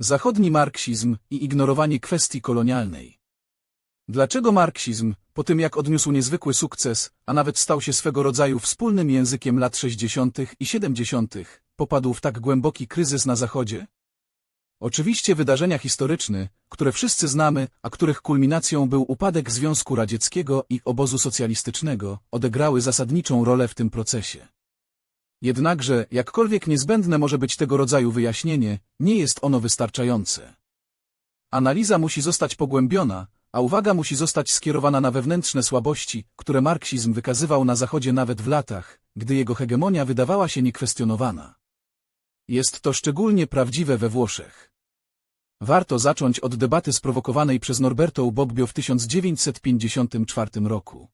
Zachodni marksizm i ignorowanie kwestii kolonialnej. Dlaczego marksizm, po tym jak odniósł niezwykły sukces, a nawet stał się swego rodzaju wspólnym językiem lat 60. i 70., popadł w tak głęboki kryzys na Zachodzie? Oczywiście wydarzenia historyczne, które wszyscy znamy, a których kulminacją był upadek Związku Radzieckiego i obozu socjalistycznego, odegrały zasadniczą rolę w tym procesie. Jednakże, jakkolwiek niezbędne może być tego rodzaju wyjaśnienie, nie jest ono wystarczające. Analiza musi zostać pogłębiona, a uwaga musi zostać skierowana na wewnętrzne słabości, które marksizm wykazywał na Zachodzie nawet w latach, gdy jego hegemonia wydawała się niekwestionowana. Jest to szczególnie prawdziwe we Włoszech. Warto zacząć od debaty sprowokowanej przez Norberto Bobbio w 1954 roku.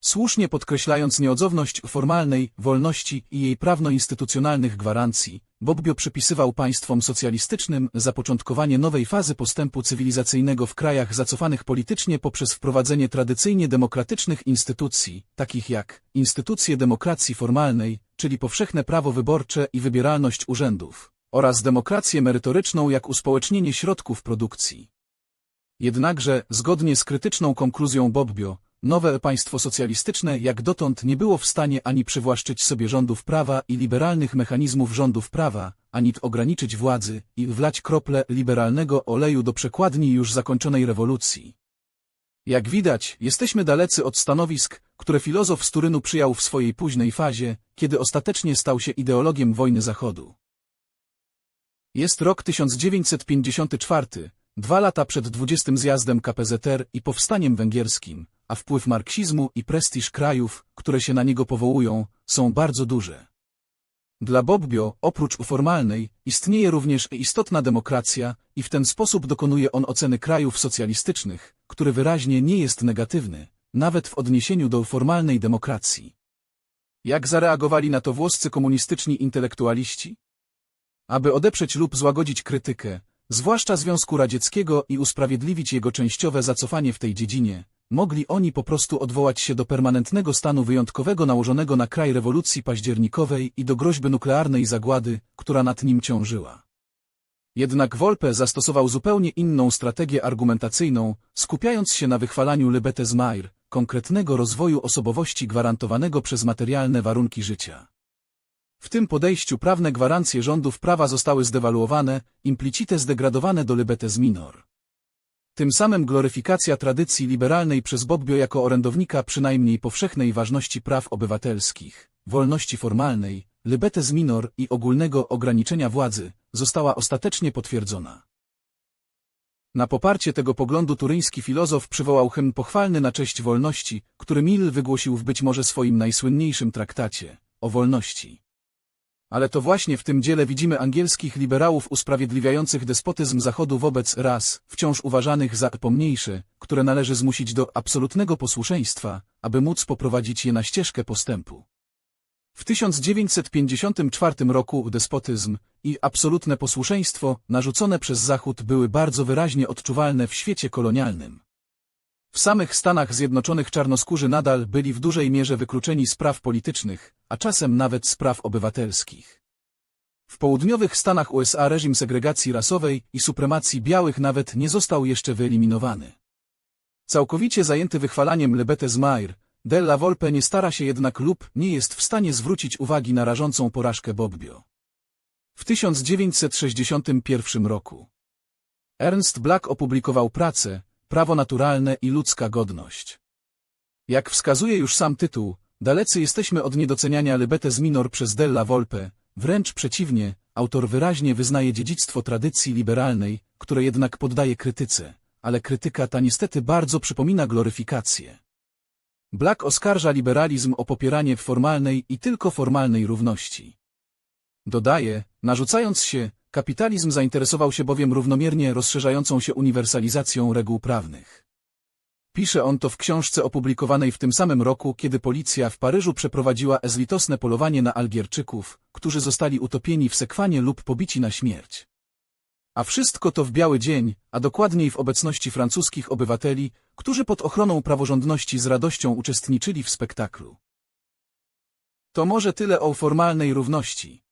Słusznie podkreślając nieodzowność formalnej wolności i jej prawno-instytucjonalnych gwarancji, Bobbio przypisywał państwom socjalistycznym zapoczątkowanie nowej fazy postępu cywilizacyjnego w krajach zacofanych politycznie poprzez wprowadzenie tradycyjnie demokratycznych instytucji, takich jak instytucje demokracji formalnej, czyli powszechne prawo wyborcze i wybieralność urzędów, oraz demokrację merytoryczną jak uspołecznienie środków produkcji. Jednakże, zgodnie z krytyczną konkluzją Bobbio, nowe państwo socjalistyczne jak dotąd nie było w stanie ani przywłaszczyć sobie rządów prawa i liberalnych mechanizmów rządów prawa, ani ograniczyć władzy i wlać krople liberalnego oleju do przekładni już zakończonej rewolucji. Jak widać, jesteśmy dalecy od stanowisk, które filozof z Turynu przyjął w swojej późnej fazie, kiedy ostatecznie stał się ideologiem wojny Zachodu. Jest rok 1954, dwa lata przed 20. zjazdem KPZR i powstaniem węgierskim, a wpływ marksizmu i prestiż krajów, które się na niego powołują, są bardzo duże. Dla Bobbio, oprócz formalnej, istnieje również istotna demokracja i w ten sposób dokonuje on oceny krajów socjalistycznych, który wyraźnie nie jest negatywny, nawet w odniesieniu do formalnej demokracji. Jak zareagowali na to włoscy komunistyczni intelektualiści? Aby odeprzeć lub złagodzić krytykę, zwłaszcza Związku Radzieckiego i usprawiedliwić jego częściowe zacofanie w tej dziedzinie, mogli oni po prostu odwołać się do permanentnego stanu wyjątkowego nałożonego na kraj rewolucji październikowej i do groźby nuklearnej zagłady, która nad nim ciążyła. Jednak Volpe zastosował zupełnie inną strategię argumentacyjną, skupiając się na wychwalaniu Lebetes Mair, konkretnego rozwoju osobowości gwarantowanego przez materialne warunki życia. W tym podejściu prawne gwarancje rządów prawa zostały zdewaluowane, implicite zdegradowane do Lebetes Minor. Tym samym gloryfikacja tradycji liberalnej przez Bobbio jako orędownika przynajmniej powszechnej ważności praw obywatelskich, wolności formalnej, Lebetes Minor i ogólnego ograniczenia władzy została ostatecznie potwierdzona. Na poparcie tego poglądu turyński filozof przywołał hymn pochwalny na cześć wolności, który Mill wygłosił w być może swoim najsłynniejszym traktacie o wolności. Ale to właśnie w tym dziele widzimy angielskich liberałów usprawiedliwiających despotyzm Zachodu wobec ras, wciąż uważanych za pomniejsze, które należy zmusić do absolutnego posłuszeństwa, aby móc poprowadzić je na ścieżkę postępu. W 1954 roku despotyzm i absolutne posłuszeństwo narzucone przez Zachód były bardzo wyraźnie odczuwalne w świecie kolonialnym. W samych Stanach Zjednoczonych czarnoskórzy nadal byli w dużej mierze wykluczeni z praw politycznych, a czasem nawet z praw obywatelskich. W południowych Stanach USA reżim segregacji rasowej i supremacji białych nawet nie został jeszcze wyeliminowany. Całkowicie zajęty wychwalaniem Lebetes Mair, Della Volpe nie stara się jednak lub nie jest w stanie zwrócić uwagi na rażącą porażkę Bobbio. W 1961 roku Ernst Black opublikował pracę Prawo naturalne i ludzka godność. Jak wskazuje już sam tytuł, dalecy jesteśmy od niedoceniania Lebetes Minor przez Della Volpe, wręcz przeciwnie, autor wyraźnie wyznaje dziedzictwo tradycji liberalnej, które jednak poddaje krytyce, ale krytyka ta niestety bardzo przypomina gloryfikację. Black oskarża liberalizm o popieranie formalnej i tylko formalnej równości. Dodaje, narzucając się, kapitalizm zainteresował się bowiem równomiernie rozszerzającą się uniwersalizacją reguł prawnych. Pisze on to w książce opublikowanej w tym samym roku, kiedy policja w Paryżu przeprowadziła ezlitosne polowanie na Algierczyków, którzy zostali utopieni w sekwanie lub pobici na śmierć. A wszystko to w biały dzień, a dokładniej w obecności francuskich obywateli, którzy pod ochroną praworządności z radością uczestniczyli w spektaklu. To może tyle o formalnej równości.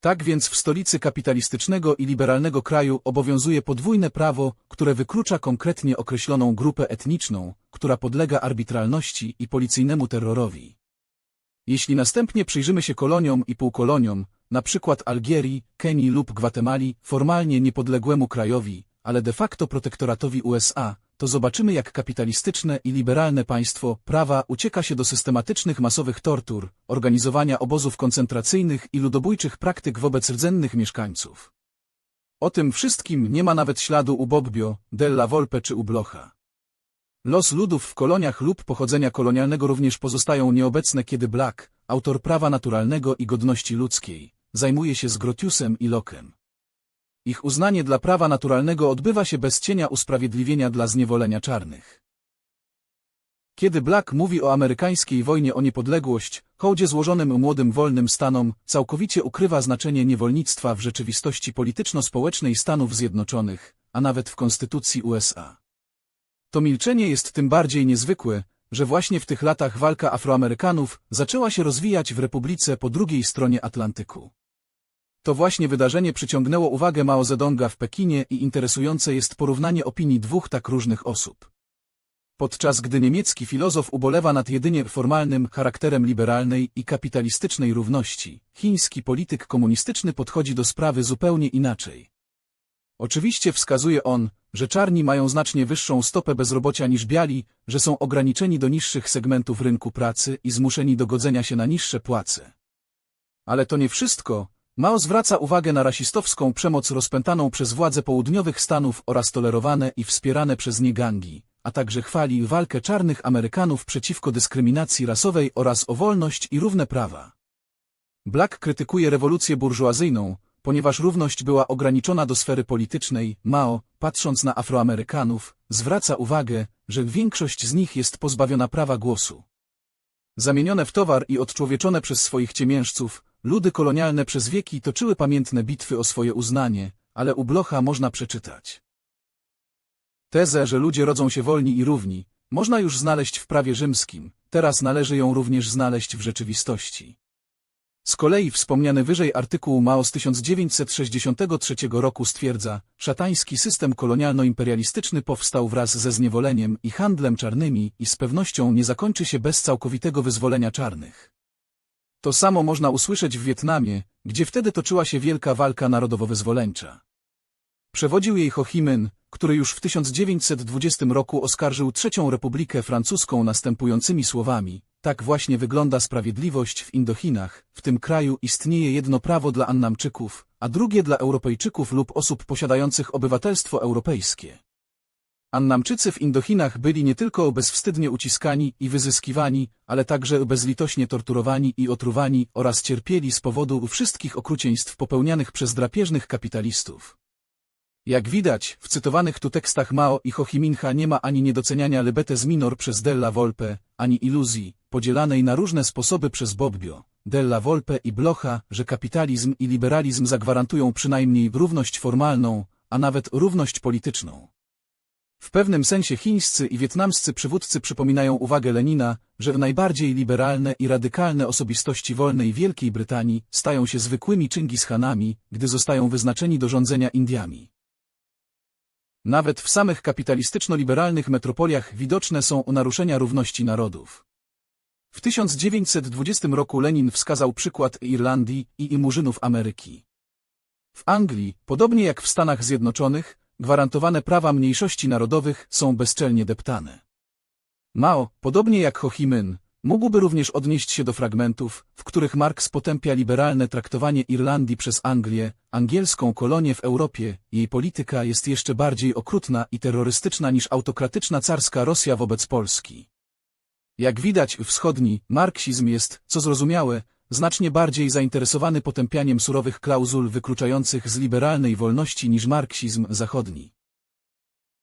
Tak więc w stolicy kapitalistycznego i liberalnego kraju obowiązuje podwójne prawo, które wyklucza konkretnie określoną grupę etniczną, która podlega arbitralności i policyjnemu terrorowi. Jeśli następnie przyjrzymy się koloniom i półkoloniom, na przykład Algierii, Kenii lub Gwatemali, formalnie niepodległemu krajowi, ale de facto protektoratowi USA, to zobaczymy jak kapitalistyczne i liberalne państwo prawa ucieka się do systematycznych masowych tortur, organizowania obozów koncentracyjnych i ludobójczych praktyk wobec rdzennych mieszkańców. O tym wszystkim nie ma nawet śladu u Bobbio, Della Volpe czy u Blocha. Los ludów w koloniach lub pochodzenia kolonialnego również pozostają nieobecne kiedy Black, autor prawa naturalnego i godności ludzkiej, zajmuje się z Grotiusem i Lockem. Ich uznanie dla prawa naturalnego odbywa się bez cienia usprawiedliwienia dla zniewolenia czarnych. Kiedy Black mówi o amerykańskiej wojnie o niepodległość, hołdzie złożonym młodym wolnym stanom, całkowicie ukrywa znaczenie niewolnictwa w rzeczywistości polityczno-społecznej Stanów Zjednoczonych, a nawet w Konstytucji USA. To milczenie jest tym bardziej niezwykłe, że właśnie w tych latach walka Afroamerykanów zaczęła się rozwijać w Republice po drugiej stronie Atlantyku. To właśnie wydarzenie przyciągnęło uwagę Mao Zedonga w Pekinie i interesujące jest porównanie opinii dwóch tak różnych osób. Podczas gdy niemiecki filozof ubolewa nad jedynie formalnym charakterem liberalnej i kapitalistycznej równości, chiński polityk komunistyczny podchodzi do sprawy zupełnie inaczej. Oczywiście wskazuje on, że czarni mają znacznie wyższą stopę bezrobocia niż biali, że są ograniczeni do niższych segmentów rynku pracy i zmuszeni do godzenia się na niższe płace. Ale to nie wszystko, Mao zwraca uwagę na rasistowską przemoc rozpętaną przez władze południowych Stanów oraz tolerowane i wspierane przez nie gangi, a także chwali walkę czarnych Amerykanów przeciwko dyskryminacji rasowej oraz o wolność i równe prawa. Black krytykuje rewolucję burżuazyjną, ponieważ równość była ograniczona do sfery politycznej, Mao, patrząc na Afroamerykanów, zwraca uwagę, że większość z nich jest pozbawiona prawa głosu. Zamienione w towar i odczłowieczone przez swoich ciemiężców, Ludy kolonialne przez wieki toczyły pamiętne bitwy o swoje uznanie, ale u Blocha można przeczytać. Tezę, że ludzie rodzą się wolni i równi, można już znaleźć w prawie rzymskim, teraz należy ją również znaleźć w rzeczywistości. Z kolei wspomniany wyżej artykuł Mao z 1963 roku stwierdza, szatański system kolonialno-imperialistyczny powstał wraz ze zniewoleniem i handlem czarnymi i z pewnością nie zakończy się bez całkowitego wyzwolenia czarnych. To samo można usłyszeć w Wietnamie, gdzie wtedy toczyła się wielka walka narodowo-wyzwoleńcza. Przewodził jej Ho Chi Minh, który już w 1920 roku oskarżył Trzecią Republikę Francuską następującymi słowami Tak właśnie wygląda sprawiedliwość w Indochinach, w tym kraju istnieje jedno prawo dla Annamczyków, a drugie dla Europejczyków lub osób posiadających obywatelstwo europejskie. Annamczycy w Indochinach byli nie tylko bezwstydnie uciskani i wyzyskiwani, ale także bezlitośnie torturowani i otruwani oraz cierpieli z powodu wszystkich okrucieństw popełnianych przez drapieżnych kapitalistów. Jak widać, w cytowanych tu tekstach Mao i Ho Chi Minha nie ma ani niedoceniania Lebetes Minor przez Della Volpe, ani iluzji, podzielanej na różne sposoby przez Bobbio, Della Volpe i Blocha, że kapitalizm i liberalizm zagwarantują przynajmniej równość formalną, a nawet równość polityczną. W pewnym sensie chińscy i wietnamscy przywódcy przypominają uwagę Lenina, że najbardziej liberalne i radykalne osobistości wolnej Wielkiej Brytanii stają się zwykłymi Chingis-Hanami, gdy zostają wyznaczeni do rządzenia Indiami. Nawet w samych kapitalistyczno-liberalnych metropoliach widoczne są naruszenia równości narodów. W 1920 roku Lenin wskazał przykład Irlandii i Imurzynów Ameryki. W Anglii, podobnie jak w Stanach Zjednoczonych, gwarantowane prawa mniejszości narodowych są bezczelnie deptane. Mao, podobnie jak Ho Chi Minh, mógłby również odnieść się do fragmentów, w których Marx potępia liberalne traktowanie Irlandii przez Anglię, angielską kolonię w Europie. Jej polityka jest jeszcze bardziej okrutna i terrorystyczna niż autokratyczna carska Rosja wobec Polski. Jak widać, wschodni marksizm jest, co zrozumiałe, znacznie bardziej zainteresowany potępianiem surowych klauzul wykluczających z liberalnej wolności niż marksizm zachodni.